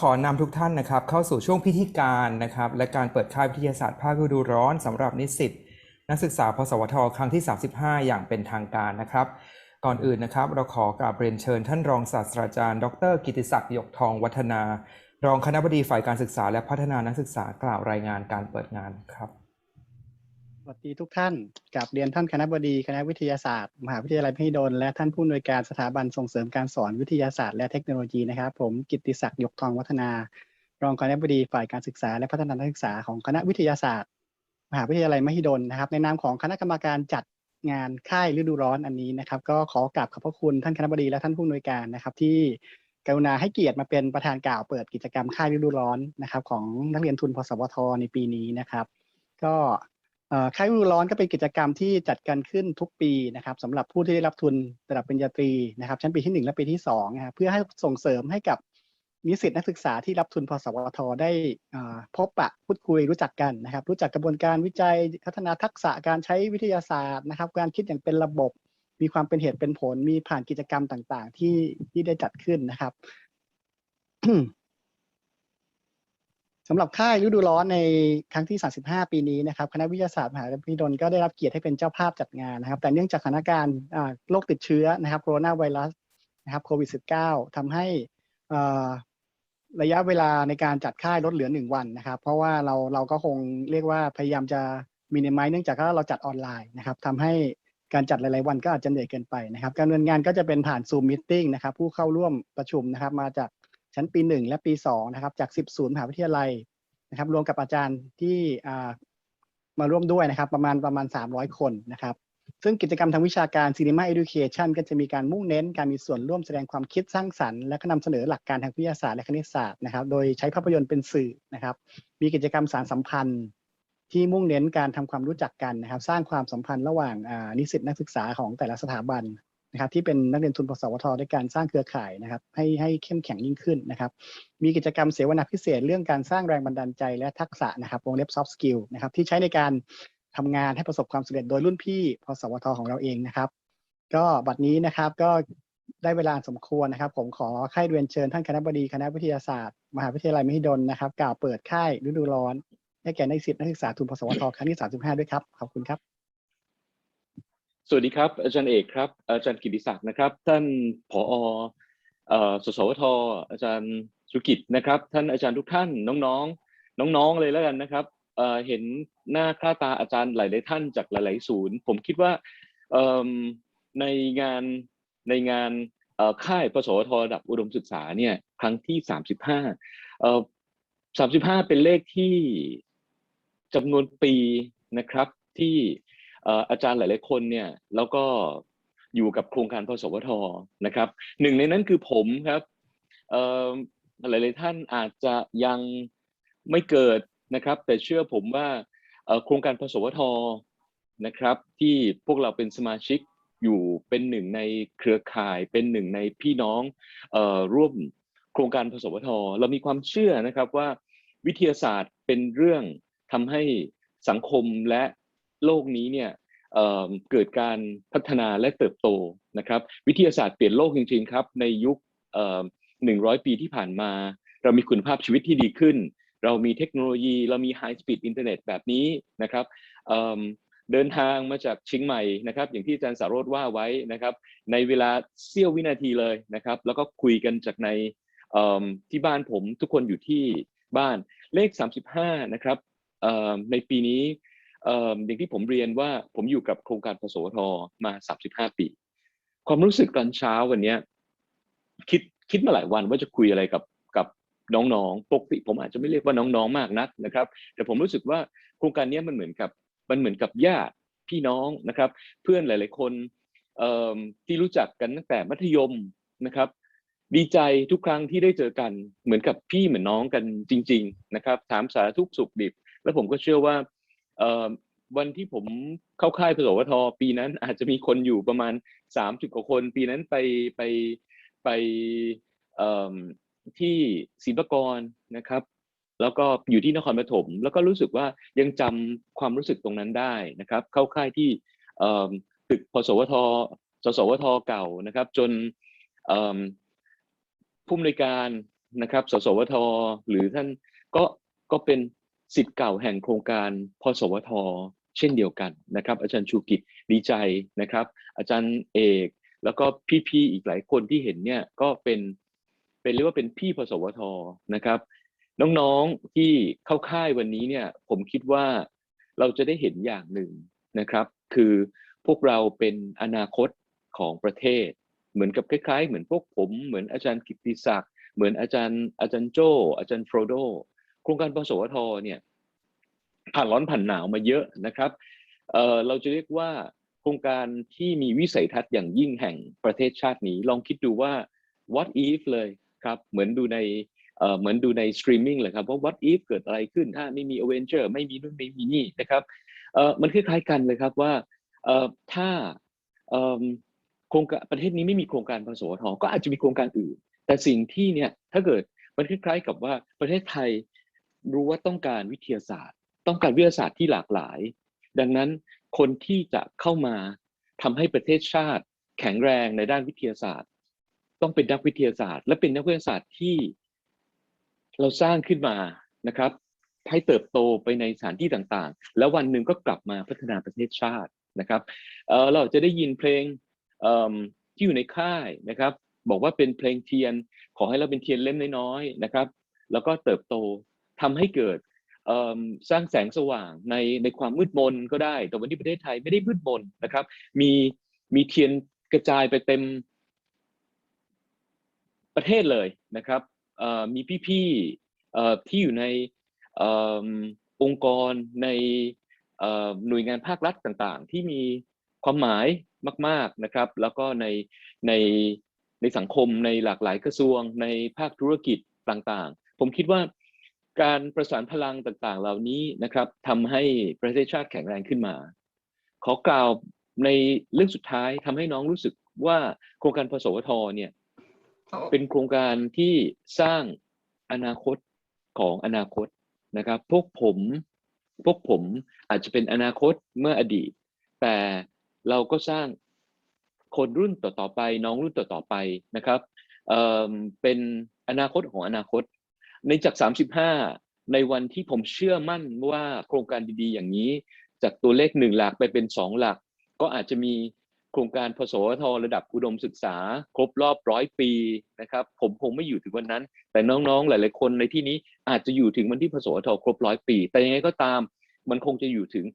ขอนำทุกท่านนะครับ เข้าสู่ช่วงพิธีการนะครับ และการเปิดค่ายวิทยาศาสตร์ภาคฤดูร้อนสำหรับนิสิตนักศึกษาพสวทครั้งที่ 35 อย่างเป็นทางการนะครับ ก่อนอื่นนะครับ เราขอกราบเรียนเชิญท่านรองศาสตราจารย์ ดร กิติศักดิ์หยกทองวัฒนา รองคณบดีฝ่ายการศึกษาและพัฒนานักศึกษากล่าวรายงานการเปิดงานครับ วัสดีทุกท่านกับเรียนท่านคณะบดีคณะวิทยาศาสตร์ มหาวิทยาลัยมหิดลและท่านผู้อำนวยการสถาบันส่งเสริมการสอนวิทยาศาสตร์และเทคโนโลยีนะครับ ผมกิติศักดิ์ยกทองวัฒนา รองคณะบดีฝ่ายการศึกษาและพัฒนานักศึกษาของคณะวิทยาศาสตร์ มหาวิทยาลัยมหิดลนะครับในนามของคณะกรรมการจัดงานค่ายฤดูร้อนอันนี้นะครับ ก็ขอกราบขอบพระคุณท่านคณะบดีและท่านผู้อำนวยการนะครับ ที่กรุณาให้เกียรติมาเป็นประธานกล่าวเปิดกิจกรรมค่ายฤดูร้อนนะครับ ของนักเรียนทุนพสวทในปีนี้นะครับ ก็ ค่ายฤดูร้อนก็เป็นกิจกรรมที่จัดกันขึ้นทุกปีนะครับสำหรับผู้ที่ได้รับทุนระดับปริญญาตรีนะครับ ชั้นปีที่หนึ่งและปีที่สองนะครับเพื่อให้ส่งเสริมให้กับนิสิตนักศึกษาที่รับทุนพสวทได้พบปะพูดคุยรู้จักกันนะครับ รู้จักกระบวนการวิจัยพัฒนาทักษะการใช้วิทยาศาสตร์นะครับ การคิดอย่างเป็นระบบ มีความเป็นเหตุเป็นผลมีผ่านกิจกรรมต่างๆ ที่ที่ได้จัดขึ้นนะครับ สำหรับค่ายฤดูร้อนในครั้งที่ 35 ปีนี้นะครับคณะวิทยาศาสตร์มหาวิทยาลัยมหิดลก็ได้รับเกียรติให้เป็นเจ้าภาพจัดงานนะครับ แต่เนื่องจากสถานการณ์โรคติดเชื้อนะครับโคโรนาไวรัสนะครับโควิด -19 ทำให้ระยะเวลาในการจัดค่ายลดเหลือหนึ่งวันนะครับ เพราะว่าเราเราก็คงเรียกว่าพยายามจะมินิมัยเนื่องจากว่าเราจัดออนไลน์นะครับทำให้การจัดหลาย ๆ วันก็อาจจะเหนื่อยเกินไปนะครับ การดำเนินงานก็จะเป็นผ่านซูมมิทติ้งนะครับผู้เข้าร่วมประชุมนะครับ มาจาก ชั้นปีหนึ่งและปีสองนะครับ จาก 10 ศูนย์มหาวิทยาลัยนะครับ รวมกับอาจารย์ที่มาร่วมด้วยนะครับ ประมาณประมาณ 300 คนนะครับ ซึ่งกิจกรรมทางวิชาการ Cinema Education ก็จะมีการมุ่งเน้นการมีส่วนร่วมแสดงความคิดสร้างสรรค์และก็นำเสนอหลักการทางวิทยาศาสตร์และคณิตศาสตร์นะครับ โดยใช้ภาพยนตร์เป็นสื่อนะครับ มีกิจกรรมสารสัมพันธ์ที่มุ่งเน้นการทำความรู้จักกันนะครับ สร้างความสัมพันธ์ระหว่างนิสิตนักศึกษาของแต่ละสถาบัน นะครับที่เป็นนักเรียนทุนพสวทด้วยการสร้างเครือข่ายนะครับให้ให้เข้มแข็งยิ่งขึ้นนะครับมีกิจกรรมเสวนาพิเศษเรื่องการสร้างแรงบันดาลใจและทักษะนะครับวงเล็บ soft skill นะครับที่ใช้ในการทำงานให้ประสบความสำเร็จโดยรุ่นพี่พสวทของเราเองนะครับ ก็บัดนี้นะครับก็ได้เวลาสมควรนะครับ ผมขอค่ายเรียนเชิญท่านคณะบดีคณะวิทยาศาสตร์ มหาวิทยาลัยมหิดลนะครับกล่าวเปิดค่ายฤดูร้อนให้แก่นักศึกษานักศึกษาทุนพสวทครั้งที่ 35 ด้วยครับขอบคุณครับ สวัสดีครับ อาจารย์เอกครับ อาจารย์กิติศักดิ์นะครับ ท่านผออสสวทอาจารย์สุกิจนะครับ ท่านอาจารย์ทุกท่านน้องๆ น้องๆเลยแล้วกันนะครับเห็นหน้าค่าตาอาจารย์หลายๆท่านจากหลาย ๆ ศูนย์ ผมคิดว่าในงานในงานค่ายพสวทระดับอุดมศึกษาเนี่ยครั้งที่ 35เอ่อ35 เป็นเลขที่จำนวนปีนะครับที่ อาจารย์หลายๆคนเนี่ยแล้วก็อยู่กับโครงการพสวทนะครับหนึ่งในนั้นคือผมครับหลายๆท่านอาจจะยังไม่เกิดนะครับ แต่เชื่อผมว่าโครงการพสวทนะครับ ที่พวกเราเป็นสมาชิกอยู่เป็นหนึ่งในเครือข่าย เป็นหนึ่งในพี่น้องออร่วมโครงการพสวทเรามีความเชื่อนะครับว่าวิทยาศาสตร์เป็นเรื่องทำให้สังคมและ โลกนี้เนี่ยเเกิดการพัฒนาและเติบโตนะครับ วิทยาศาสตร์เปลี่ยนโลกจริงๆครับ ในยุคเอ่อ100ปีที่ผ่านมา เรามีคุณภาพชีวิตที่ดีขึ้น เรามีเทคโนโลยี เรามี High Speed Internet แบบนี้นะครับเเดินทางมาจากเชียงใหม่นะครับ อย่างที่อาจารย์สารโรธว่าไว้นะครับ ในเวลาเสี้ยววินาทีเลยนะครับ แล้วก็คุยกันจากในที่บ้านผมทุกคนอยู่ที่บ้านเลข 35 นะครับในปีนี้ อ่ออย่างที่ผมเรียนว่าผมอยู่กับโครงการพสวทมา 35 ปี ความรู้สึกตอนเช้าวันนี้คิดคิดมาหลายวันว่าจะคุยอะไรกับกับน้องๆ ปกติผมอาจจะไม่เรียกว่าน้องๆ มากนักนะครับ แต่ผมรู้สึกว่าโครงการนี้มันเหมือนกับมันเหมือนกับญาติพี่น้องนะครับ เพื่อนหลายๆคนเอ่อที่รู้จักกันตั้งแต่มัธยมนะครับ ดีใจทุกครั้งที่ได้เจอกันเหมือนกับพี่เหมือนน้องกันจริง ๆ นะครับ ถามสารทุกสุขดิบ แล้วผมก็เชื่อว่า วันที่ผมเข้าค่ายพสวทปีนั้นอาจจะมีคนอยู่ประมาณสามสิบกว่าคน ปีนั้นไปไปไปที่ศรีปกรนะครับ แล้วก็อยู่ที่นครปฐมแล้วก็รู้สึกว่ายังจำความรู้สึกตรงนั้นได้นะครับ เข้าค่ายที่ตึกพสวทสสวทเก่านะครับ จนเอ่อผู้อำนวยการนะครับ สสวทหรือท่านก็ก็เป็น สิทธิ์เก่าแห่งโครงการพสวท เช่นเดียวกันนะครับ อาจารย์ชูกิจดีใจนะครับ อาจารย์เอก แล้วก็พี่ๆอีกหลายคนที่เห็นเนี่ยก็เป็นเป็นเรียกว่าเป็นพี่พสวทนะครับ น้องๆที่เข้าค่ายวันนี้เนี่ยผมคิดว่าเราจะได้เห็นอย่างหนึ่งนะครับ คือพวกเราเป็นอนาคตของประเทศ เหมือนกับคล้ายๆ เหมือนพวกผม เหมือนอาจารย์กิติศักดิ์เหมือนอาจารย์อาจารย์โจอาจารย์โฟรโด โครงการพสวทเนี่ยผ่านร้อนผ่านหนาวมาเยอะนะครับเเราจะเรียกว่าโครงการที่มีวิสัยทัศน์อย่างยิ่งแห่งประเทศชาตินี้ ลองคิดดูว่า what if เลยครับ เหมือนดูในเเหมือนดูในสตรีมมิ่งเลยครับว่า what if เกิดอะไรขึ้นถ้าไม่มี Avenger ไม่มีนู่นไม่มีนี่นะครับมันคล้ายๆกันเลยครับว่าถ้าโครงการประเทศนี้ไม่มีโครงการพสวทก็อาจจะมีโครงการอื่น แต่สิ่งที่เนี่ยถ้าเกิดมันคล้ายๆกับว่าประเทศไทย รู้ว่าต้องการวิทยาศาสตร์ ต้องการวิทยาศาสตร์ที่หลากหลาย ดังนั้นคนที่จะเข้ามาทำให้ประเทศชาติแข็งแรงในด้านวิทยาศาสตร์ ต้องเป็นนักวิทยาศาสตร์ และเป็นนักวิทยาศาสตร์ที่เราสร้างขึ้นมานะครับให้เติบโตไปในสถานที่ต่างๆ แล้ววันหนึ่งก็กลับมาพัฒนาประเทศชาตินะครับเเราจะได้ยินเพลงที่อยู่ในค่ายนะครับ บอกว่าเป็นเพลงเทียน ขอให้เราเป็นเทียนเล่มน้อยๆนะครับ แล้วก็เติบโต ทำให้เกิดสร้างแสงสว่างในในความมืดมนก็ได้ แต่วันนี้ประเทศไทยไม่ได้มืดมนนะครับ มีมีเทียนกระจายไปเต็มประเทศเลยนะครับมีพี่ๆที่อยู่ในอองค์กรในหน่วยงานภาครัฐต่างๆ ที่มีความหมายมาก ๆนะครับ แล้วก็ในในในสังคมในหลากหลายกระทรวงในภาคธุรกิจต่างๆ ผมคิดว่า การประสานพลังต่างๆ เหล่านี้นะครับทำให้ประเทศชาติแข็งแรงขึ้นมา ขอกล่าวในเรื่องสุดท้ายทำให้น้องรู้สึกว่าโครงการพสวทเนี่ยเป็นโครงการที่สร้างอนาคตของอนาคตนะครับ พวกผมพวกผมอาจจะเป็นอนาคตเมื่ออดีต แต่เราก็สร้างคนรุ่นต่อๆไป น้องรุ่นต่อๆไปนะครับเอ่อเป็นอนาคตของอนาคต ในจาก 35 ในวันที่ผมเชื่อมั่นว่าโครงการดีๆ อย่างนี้ จากตัวเลขหนึ่งหลักไปเป็นสองหลัก ก็อาจจะมีโครงการพสวทระดับอุดมศึกษา ครบรอบร้อยปีนะครับ ผมคงไม่อยู่ถึงวันนั้น แต่น้องๆ หลายๆคนในที่นี้อาจจะอยู่ถึงวันที่พสวทครบร้อยปี แต่ยังไงก็ตาม มันคงจะอยู่ถึง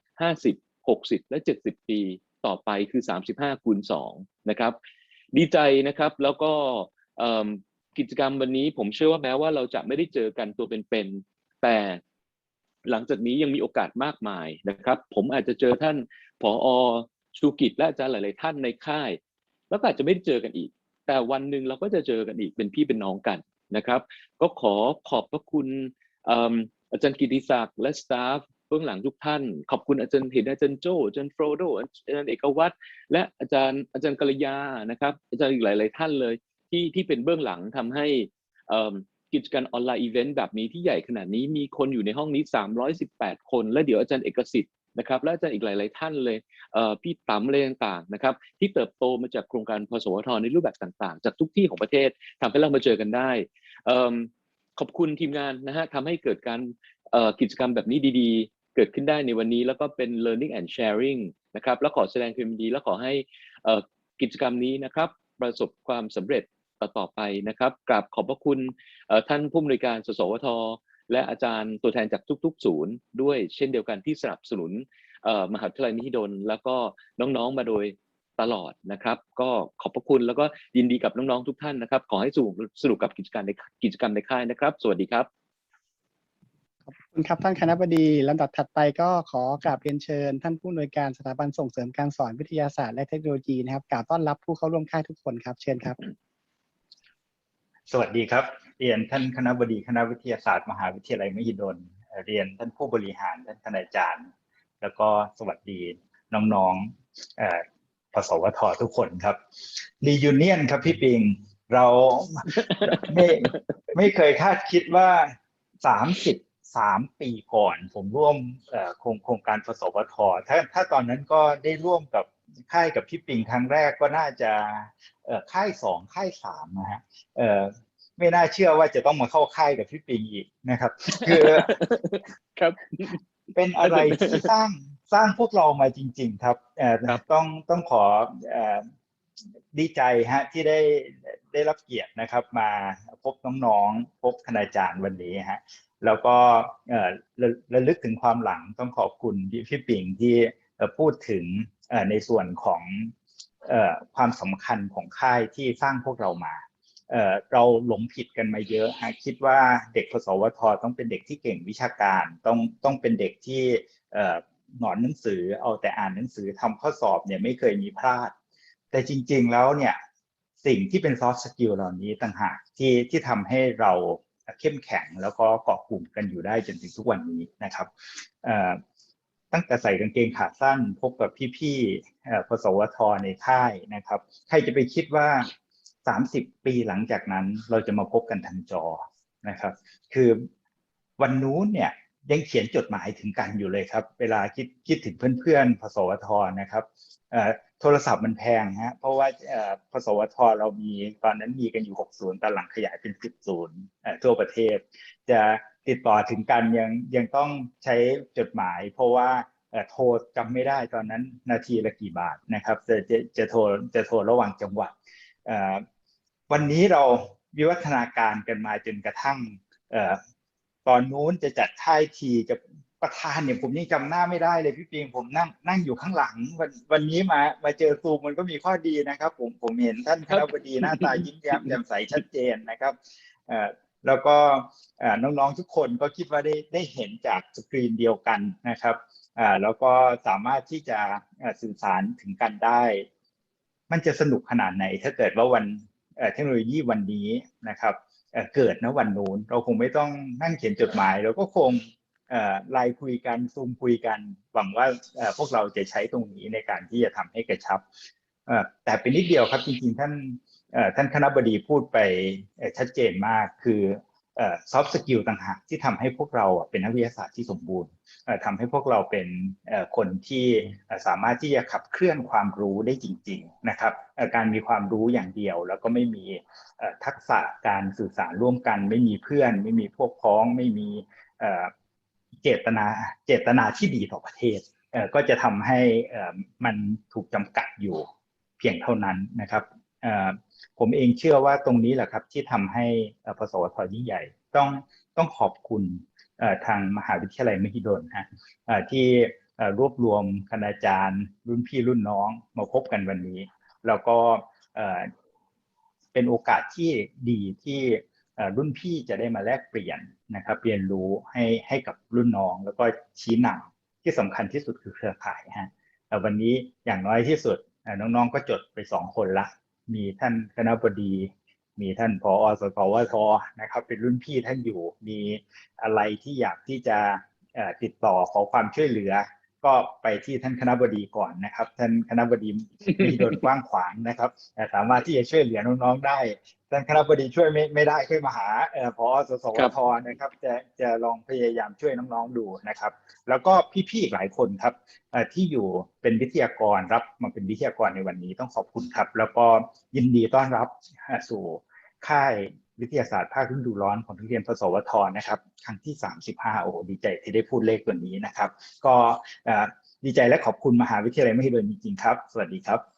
50 60 และ 70 ปีต่อไปคือ 35คูณ2นะครับ ดีใจนะครับแล้วก็ กิจกรรมวันนี้ผมเชื่อว่าแม้ว่าเราจะไม่ได้เจอกันตัวเป็นๆแต่หลังจากนี้ยังมีโอกาสมากมายนะครับ ผมอาจจะเจอท่านผอชูกิจและอาจารย์หลาย ๆ ท่านในค่าย แล้วก็อาจจะไม่ได้เจอกันอีก แต่วันหนึ่งเราก็จะเจอกันอีกเป็นพี่เป็นน้องกันนะครับ ก็ขอขอบพระคุณเอิ่มอาจารย์กิติศักดิ์และสตาฟเบื้องหลังทุกท่าน ขอบคุณอาจารย์เห็นอาจารย์โจอาจารย์โฟรโดอาจารย์เอกวัตรและอาจารย์อาจารย์กัลยานะครับ อาจารย์อีกหลาย ๆ ท่านเลย ที่ที่เป็นเบื้องหลังทำให้กิจการออนไลน์อีเวนต์แบบนี้ที่ใหญ่ขนาดนี้มีคนอยู่ในห้องนี้ 318 คน และเดี๋ยวอาจารย์เอกสิทธิ์นะครับและอาจารย์อีกหลาย ๆ ท่านเลยเพี่ต๋ำอะไรต่าง ๆ นะครับ ที่เติบโตมาจากโครงการพสวทในรูปแบบต่าง ๆ จากทุกที่ของประเทศทำให้เรามาเจอกันได้ขอบคุณทีมงานนะฮะทำให้เกิดการกิจกรรมแบบนี้ดี ๆ เกิดขึ้นได้ในวันนี้แล้วก็เป็น learning and sharing นะครับ แล้วขอแสดงความยินดี และขอให้กิจกรรมนี้นะครับ ประสบความสำเร็จ ต่อต่อไปนะครับกราบขอบพระคุณท่านผู้อำนวยการสสวท และอาจารย์ตัวแทนจากทุก ๆ ศูนย์ด้วยเช่นเดียวกันที่สนับสนุนมหาวิทยาลัยมหิดล แล้วก็น้องๆมาโดยตลอดนะครับ ก็ขอบพระคุณแล้วก็ยินดีกับน้องๆทุกท่านนะครับ ขอให้สนุกสนุกกับกิจการในกิจกรรมในค่ายนะครับ สวัสดีครับขอบคุณครับท่านคณบดีลำดับถัดไปก็ขอกราบเรียนเชิญ ท่านผู้อำนวยการสถาบันส่งเสริมการสอนวิทยาศาสตร์และเทคโนโลยีนะครับกล่าวต้อนรับผู้เข้าร่วมค่ายทุกคนครับ เชิญครับ สวัสดีครับ เรียนท่านคณะบดีคณะวิทยาศาสตร์มหาวิทยาลัยมหิดล เรียนท่านผู้บริหารท่านคณาจารย์ แล้วก็สวัสดีน้องๆเอ่อพสวททุกคนครับรียูเนียนครับพี่ปิง เราไม่ไม่เคยคาดคิดว่าสามสิบสามปีก่อน ผมร่วมเอ่อโครงโครงการพสวทถ้าถ้าตอนนั้นก็ได้ร่วมกับค่ายกับพี่ปิงครั้งแรกก็น่าจะ ค่ายสองค่ายสามนะฮะเอ่อไม่น่าเชื่อว่าจะต้องมาเข้าค่ายกับพี่ปิงอีกนะครับ คือครับ เป็นอะไรที่สร้างสร้างพวกเรามาจริง ๆ ครับเอ่อครับต้องต้องขอเอ่อดีใจฮะที่ได้ได้รับเกียรตินะครับ มาพบน้องๆพบคณาจารย์วันนี้ฮะแล้วก็เอ่อระระลึกถึงความหลังต้องขอบคุณพี่พี่ปิงที่เอ่อพูดถึงเอ่อในส่วนของเอ่อ ความสำคัญของค่ายที่สร้างพวกเรามาเเราหลงผิดกันมาเยอะฮะคิดว่าเด็กพสวทต้องเป็นเด็กที่เก่งวิชาการ ต้องต้องเป็นเด็กที่หนอนหนังสือเอาแต่อ่านหนังสือทำข้อสอบเนี่ยไม่เคยมีพลาด แต่จริง ๆแล้วเนี่ยสิ่งที่เป็นซอฟต์สกิลเหล่านี้ต่างหากที่ที่ทำให้เราเข้มแข็งแล้วก็เกาะกลุ่มกันอยู่ได้จนถึงทุกวันนี้นะครับ ตั้งแต่ใส่กางเกงขาสั้นพบกับพี่ๆเอ่อพสวทในค่ายนะครับ ใครจะไปคิดว่า 30 ปีหลังจากนั้นเราจะมาพบกันทางจอนะครับ คือวันนู้นเนี่ยยังเขียนจดหมายถึงกันอยู่เลยครับ เวลาคิดคิดถึงเพื่อนๆพสวทนะครับโทรศัพท์มันแพงฮะเพราะว่าเอ่อพสวทเรามีตอนนั้นมีกันอยู่6ศูนย์ตอนหลังขยายเป็น 10ศูนย์ทั่วประเทศ จะ ติดต่อถึงกันยังยังต้องใช้จดหมาย เพราะว่าโทรจำไม่ได้ตอนนั้นนาทีละกี่บาทนะครับจะจะจะโทรจะโทรระหว่างจังหวัดวันนี้เราวิวัฒนาการกันมาจนกระทั่งอตอนนู้นจะจัดค่ายทีจะประธานเนี่ยผมยังจำหน้าไม่ได้เลยพี่ปิงผมนั่งนั่งอยู่ข้างหลัง วันวันนี้มามาเจอซูมมันก็มีข้อดีนะครับ ผมผมเห็นท่านคณะบดีหน้าตายิ้มแย้มแจ่มใสชัดเจนนะครับ แล้วก็น้องๆทุกคนก็คิดว่าได้ได้เห็นจากสกรีนเดียวกันนะครับแล้วก็สามารถที่จะสื่อสารถึงกันได้ มันจะสนุกขนาดไหน ถ้าเกิดว่าวันเทคโนโลยีวันนี้นะครับเกิดนะวันนู้นเราคงไม่ต้องนั่งเขียนจดหมายเราก็คงไลน์คุยกันซูมคุยกัน หวังว่าพวกเราจะใช้ตรงนี้ในการที่จะทำให้กระชับ แต่เป็นนิดเดียวครับจริงๆท่านท่านคณะบดีพูดไปชัดเจนมากคือซอฟต์สกิลต่างหากที่ทำให้พวกเราเป็นนักวิทยาศาสตร์ที่สมบูรณ์เอ่อทำให้พวกเราเป็นคนที่สามารถที่จะขับเคลื่อนความรู้ได้จริง ๆนะครับการมีความรู้อย่างเดียว แล้วก็ไม่มีทักษะการสื่อสารร่วมกัน ไม่มีเพื่อน ไม่มีพวกพ้อง ไม่มีเจตนาเจตนาที่ดีต่อประเทศก็จะทำให้มันถูกจำกัดอยู่ เพียงเท่านั้นนะครับผมเองเชื่อว่าตรงนี้แหละครับที่ทำให้เอ่อพสวทยิ่งใหญ่ ต้องต้องขอบคุณทางมหาวิทยาลัยมหิดลฮะที่รวบรวมคณาจารย์ รุ่นพี่รุ่นน้องมาพบกันวันนี้ แล้วก็เป็นโอกาสที่ดีที่รุ่นพี่จะได้มาแลกเปลี่ยนนะครับเรียนรู้ให้ให้กับรุ่นน้อง แล้วก็ชี้นำที่สำคัญที่สุดคือเครือข่ายฮะวันนี้อย่างน้อยที่สุด น้องๆก็จดไปสองคนละ มีท่านคณะบดี มีท่านผอสกวทนะครับ เป็นรุ่นพี่ท่านอยู่ มีอะไรที่อยากที่จะติดต่อขอความช่วยเหลือ ก็ไปที่ท่านคณะบดีก่อนนะครับ ท่านคณะบดีมีโดนกว้างขวางนะครับเอ่สามารถที่จะช่วยเหลือน้องๆได้ ท่านคณะบดีช่วยไม่ไม่ได้ค่อยมาหาเอ่อผอสสวทนะครับ จะจะลองพยายามช่วยน้องๆดูนะครับ แล้วก็พี่ๆอีกหลายคนครับที่อยู่เป็นวิทยากรรับมาเป็นวิทยากรในวันนี้ต้องขอบคุณครับ แล้วก็ยินดีต้อนรับสู่ค่าย วิทยาศาสตร์ภาคฤดูร้อนของทุเรียนพสวทนะครับ ครั้งที่ 35 โอ้โหดีใจที่ได้พูดเลขตัวนี้นะครับ ก็ดีใจและขอบคุณมหาวิทยาลัยมหิดลจริงๆครับ สวัสดีครับ